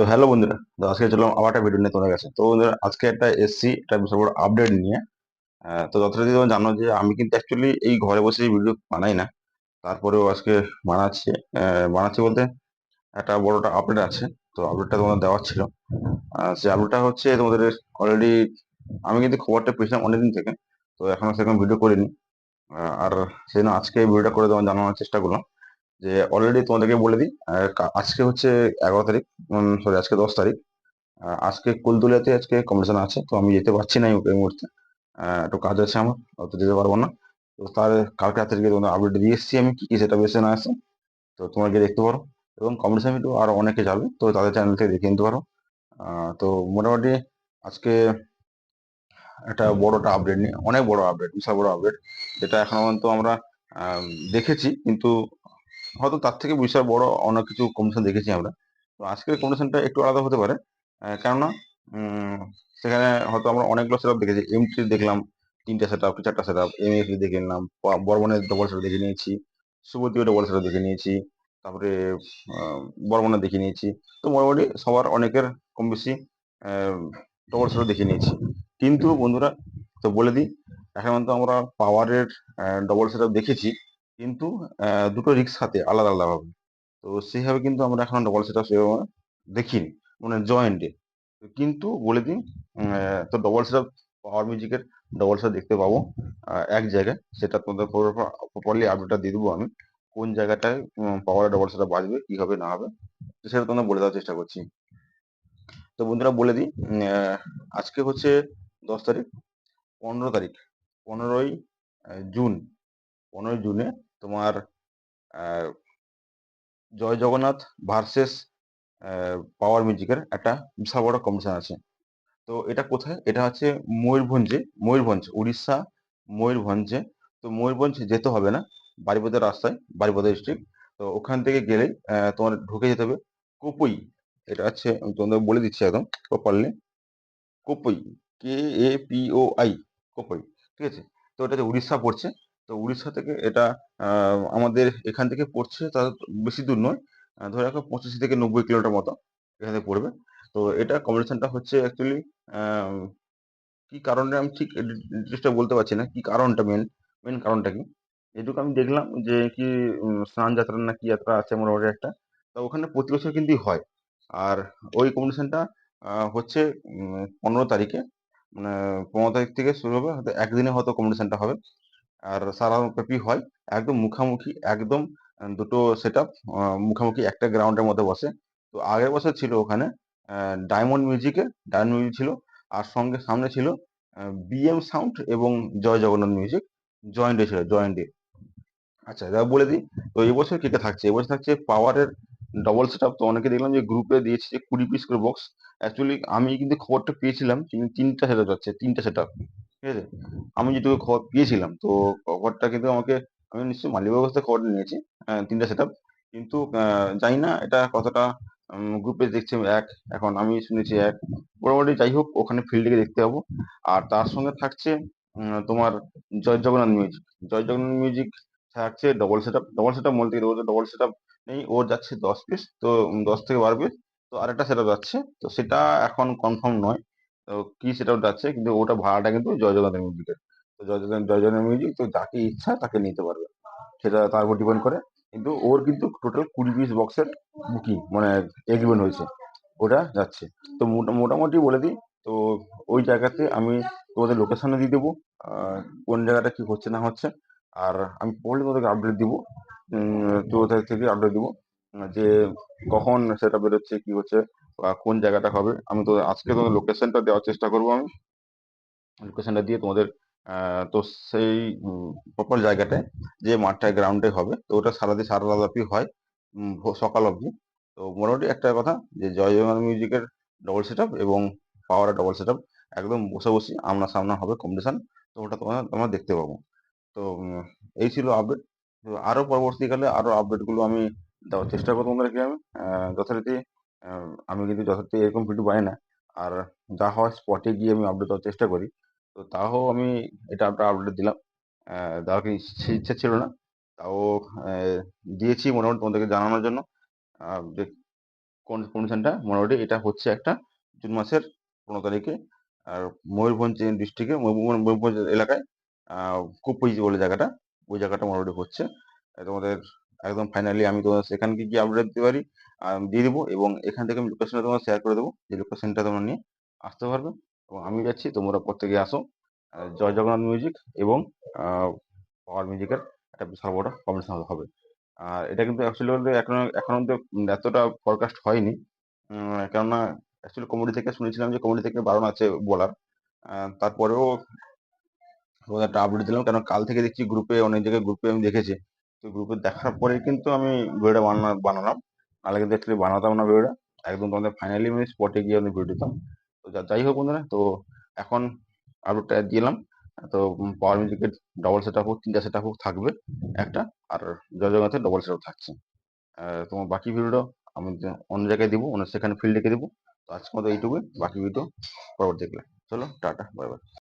তো হ্যালো বন্ধুরা, তো আজকে চললাম আবার একটা ভিডিও নিয়ে তোমার কাছে। তো বন্ধুরা, আজকে একটা এসছি একটা বিশাল বড় আপডেট নিয়ে। তো যথারীতি তোমরা জানো যে আমি কিন্তু অ্যাকচুয়ালি এই ঘরে বসে ভিডিও বানাই না। তারপরেও আজকে বানাচ্ছি বানাচ্ছি বলতে একটা বড় একটা আপডেট আছে। তো আপডেটটা তোমাদের দেওয়ার ছিল। সেই আপডেটটা হচ্ছে তোমাদের অলরেডি আমি কিন্তু খবরটা পেয়েছিলাম অনেকদিন থেকে। তো এখনও সেরকম ভিডিও করিনি। আর সেই জন্য আজকে ভিডিওটা করে তোমার জানানোর চেষ্টা করলাম। যে অলরেডি তোমাদেরকে বলে দিই আজকে হচ্ছে এগারো তারিখ সরি আজকে দশ তারিখ। আজকে কুলতলিয়াতে আজকে কম্পিটিশন আছে, তো আমি যেতে পারছি না এই মুহূর্তে। একটু কাজ আছে আমার, অত যেতে পারব না। তো তার কালকে রাত্রে গিয়ে তোমাদের আপডেট দিয়ে এসেছি আমি, কী কী সেটা বেছে না আছে তো তোমরা গিয়ে দেখতে পারো। এবং কম্পিটিশন ভিডিও আরও অনেকে যাবে, তো তাদের চ্যানেল থেকে দেখে নিতে পারো। তো মোটামুটি আজকে একটা বড় একটা আপডেট নিয়ে, অনেক বড় আপডেট বিশাল বড় আপডেট যেটা এখন পর্যন্ত আমরা দেখেছি। কিন্তু হয়তো তার থেকে বিশাল বড় অনেক কিছু কমিশন দেখেছি আমরা। তো আজকের কমিশনটা একটু আলাদা হতে পারে। কেননা সেখানে হয়তো আমরা অনেকগুলো সেট আপ দেখেছি। এম থ্রি দেখলাম তিনটা সেট আপ চারটা সেট আপ এম এফ দেখে নিলাম বর্মনের ডবল সেট দেখে নিয়েছি সুবতীয় ডবল সেট দেখে নিয়েছি তারপরে আহ, বর্মনের দেখে নিয়েছি। তো মোটামুটি সবার অনেকের কম বেশি ডবল সেট দেখে নিয়েছি। কিন্তু বন্ধুরা তো বলে দিই এখন তো আমরা পাওয়ারের ডবল সেট দেখেছি। কিন্তু দুটো রিক্স হাতে আলাদা আলাদা ভাবে তো সেইভাবে কিন্তু আমরা এখন ডবল সেট সেভাবে দেখিনি মানে জয়েন্টে কিন্তু বলে দিন তো ডবল সেট পাওয়ার মিউজিকের ডবল সেট দেখতে পাবো এক জায়গায়। সেটা তোমাদের প্রপারলি আপডেটটা দিয়ে দেবো আমি, কোন জায়গাটায় পাওয়ার ডবল সেট বাজবে, কি হবে, না হবে সেটা তোমাদের বলে দেওয়ার চেষ্টা করছি। তো বন্ধুরা বলে দিই আজকে হচ্ছে দশ তারিখ, পনেরো তারিখ, পনেরোই জুন, পনেরোই জুনে তোমার জয় জগন্নাথ ভার্সেস পাওয়ার মিউজিকের একটা বিশাল বড় কম্পিটিশন আছে। তো এটা কোথায়? এটা হচ্ছে ময়ূরভঞ্জে ময়ূরভঞ্জ উড়িষ্যা ময়ূরভঞ্জে। তো ময়ূরভঞ্জ যেতে হবে না বারিপদার রাস্তায় বারিপদা ডিস্ট্রিক্ট তো ওখান থেকে আহ, তোমার ঢুকে যেতে হবে কোপুই। এটা হচ্ছে তোমাদের বলে দিচ্ছি একদম properly কোপই K A P O I কোপই। ঠিক আছে? তো এটা উড়িষ্যা পড়ছে। তো উড়িষ্যা থেকে এটা আমাদের এখান থেকে পড়ছে, তা বেশি দূর নয় ধরে রাখো পঁচাশি থেকে নব্বই কিলোমিটার মতো এখান থেকে পড়বে। তো এটা কম্পিটিশনটা হচ্ছে অ্যাকচুয়ালি কি কারণে আমি ঠিক জিনিসটা বলতে পারছি না, কি কারণটা মেন মেন কারণটা কি? এটুকু আমি দেখলাম যে কি স্নান যাত্রা না কি যাত্রা আছে মোটামুটি একটা। তো ওখানে প্রতি বছর কিন্তু হয়। আর ওই কম্পিটিশনটা হচ্ছে পনেরো তারিখে মানে পনেরো তারিখ থেকে শুরু হবে, হয়তো একদিনে হয়তো কম্পিটিশনটা হবে। আর সারা ব্যাপী হয়, একদম মুখামুখি, একদম দুটো সেট আপ মুখামুখি একটা গ্রাউন্ডের মধ্যে বসে। তো আগের বছর ছিল ওখানে ডায়মন্ড মিউজিকে ডায়মন্ড মিউজিক ছিল, আর সঙ্গে সামনে ছিল বিএম সাউন্ড এবং জয় জগন্নাথ মিউজিক জয়েন্টে ছিল জয়েন্টে আচ্ছা এবার বলে দিই, তো এবছর কেটে থাকছে? এবছর থাকছে পাওয়ারের ডবল সেট আপ তো অনেকে দেখলাম যে গ্রুপে দিয়েছে যে কুড়ি পিস করে বক্স অ্যাকচুয়ালি আমি কিন্তু খবরটা পেয়েছিলাম, কিন্তু তিনটা সেট আপ যাচ্ছে, তিনটা সেট আপ ঠিক আছে? আমি যেটুকু খবর পেয়েছিলাম তো খবরটা কিন্তু আমাকে, আমি নিশ্চয়ই মালিক ব্যবস্থা খবর নিয়েছি তিনটা সেট কিন্তু জানি না এটা কতটা গ্রুপে দেখছে এক, এখন আমি শুনেছি এক। মোটামুটি যাই হোক, ওখানে ফিল্ডে দেখতে পাবো। আর তার সঙ্গে থাকছে তোমার জয় জগন্নাথ মিউজিক জয় জগন্নাথ মিউজিক থাকছে double set up double set up বলতে গেলে ওদের ডবল সেট আপ নেই, ওর যাচ্ছে দশ পিস তো দশ থেকে বারো পিস তো আরেকটা সেট আপ যাচ্ছে, তো সেটা এখন কনফার্ম নয়। কি সেট আপ যাচ্ছে, কিন্তু ওটা ভাড়াটা কিন্তু জয় জগন্নাথ মিউজিকের তো জয় জগন্নাথ জয় জগন্নাথ মিউজিক তো যাকে ইচ্ছা তাকে নিতে পারবে। সেটা তার উপর ডিপেন্ড করে। কিন্তু ওর কিন্তু টোটাল কুড়ি পিস বক্সের বুকিং মানে এগ্রিমেন্ট হয়েছে। ওটা যাচ্ছে। তো মোটা- মোটামুটি বলে দিই, তো ওই জায়গাতে আমি তোমাদের লোকেশনে দিয়ে দেবো কোন জায়গাটা কি হচ্ছে না হচ্ছে, আর আমি পড়লে তোমাদেরকে আপডেট দিব। তো থেকে আপডেট দিব, যে কখন সেটা বেরোচ্ছে, কি হচ্ছে কোন জায়গাটা হবে? আমি তো আজকে তোমাদের লোকেশনটা দেওয়ার চেষ্টা করব আমি। লোকেশনটা দিয়ে তোমাদের তো সেই প্রপার জায়গাটায় যে মাঠটায় গ্রাউন্ডে হবে, তো ওটা সারাদিন সারা রাতাপি হয় সকাল অবধি। তো মোটামুটি একটা কথা যে জয় জগন্নাথ মিউজিকের ডবল সেট এবং পাওয়ারের ডবল সেট একদম বসে বসে আমনা সামনা হবে কম্পিটিশান তো ওটা তোমরা তোমরা দেখতে পাবো। তো এই ছিল আপডেট তো আরও পরবর্তীকালে আরও আপডেটগুলো আমি দেওয়ার চেষ্টা করব তোমাদেরকে আমি। যথারীতি আমি কিন্তু যথারীতি এরকম ভিডিও বানাই না। আর যা হয় স্পটে গিয়ে আমি আপডেট দেওয়ার চেষ্টা করি। তো তাও আমি এটা একটা আপডেট দিলাম। দেওয়ার কি ইচ্ছে, ইচ্ছা ছিল না। তাও দিয়েছি মোটামুটি তোমাদেরকে জানানোর জন্য। যে কন্ডিশনটা মোটামুটি এটা হচ্ছে একটা জুন মাসের পনেরো তারিখে। আর ময়ূরভঞ্জ ডিস্ট্রিক্টে ময়ূরভঞ্জ এলাকায় কুপুইজ বলে জায়গাটা। ওই জায়গাটা মোটামুটি হচ্ছে। তোমাদের একদম ফাইনালি আমি তোমাদের সেখানে কি কি আপডেট দিতে পারি। দিয়ে দেবো এবং এখান থেকে আমি লোকেশনটা তোমার শেয়ার করে দেবো। যে লোকেশনটা তোমরা নিয়ে আসতে পারবে। এবং আমি যাচ্ছি, তোমরা প্রত্যেকে আসো। জয় জগন্নাথ মিউজিক এবং পাওয়ার মিউজিকের একটা বিশাল বড় কম্পিটিশন হবে। আর এটা কিন্তু অ্যাকচুয়ালি এখন এখন অব্দি এতটা ফরকাস্ট হয়নি। কেননা অ্যাকচুয়ালি কমিটি থেকে শুনেছিলাম যে কমিটি থেকে বারণ আছে বলার। তারপরেও একটা আপডেট দিলাম। কারণ কাল থেকে দেখছি গ্রুপে অনেক জায়গায় গ্রুপে আমি দেখেছি। তো গ্রুপে দেখার পরে কিন্তু আমি ভিডিওটা বানা বানালাম। নাহলে কিন্তু বানাতাম না ভিডিওটা। একদম তোমাদের ফাইনালি আমি স্পটে গিয়ে আমি ভিডিও দিতাম। তো যাই হোক বন্ধুরা, তো এখন আপডেটটা দিলাম। তো পাওয়ার মিউজিকের ডবল সেট আপ হোক, তিনটা সেট আপ হোক থাকবে একটা, আর জয়জগন্নাথের ডবল সেট আপ থাকছে। তোমার বাকি ভিডিওটা আমি অন্য জায়গায় দিব, অন্য সেখানে ফিল্ড রেখে দিব। তো আজকে মতো এইটুকুই, বাকি ভিডিও পরবর্তী দেখলে। চলো, টাটা বাই বাই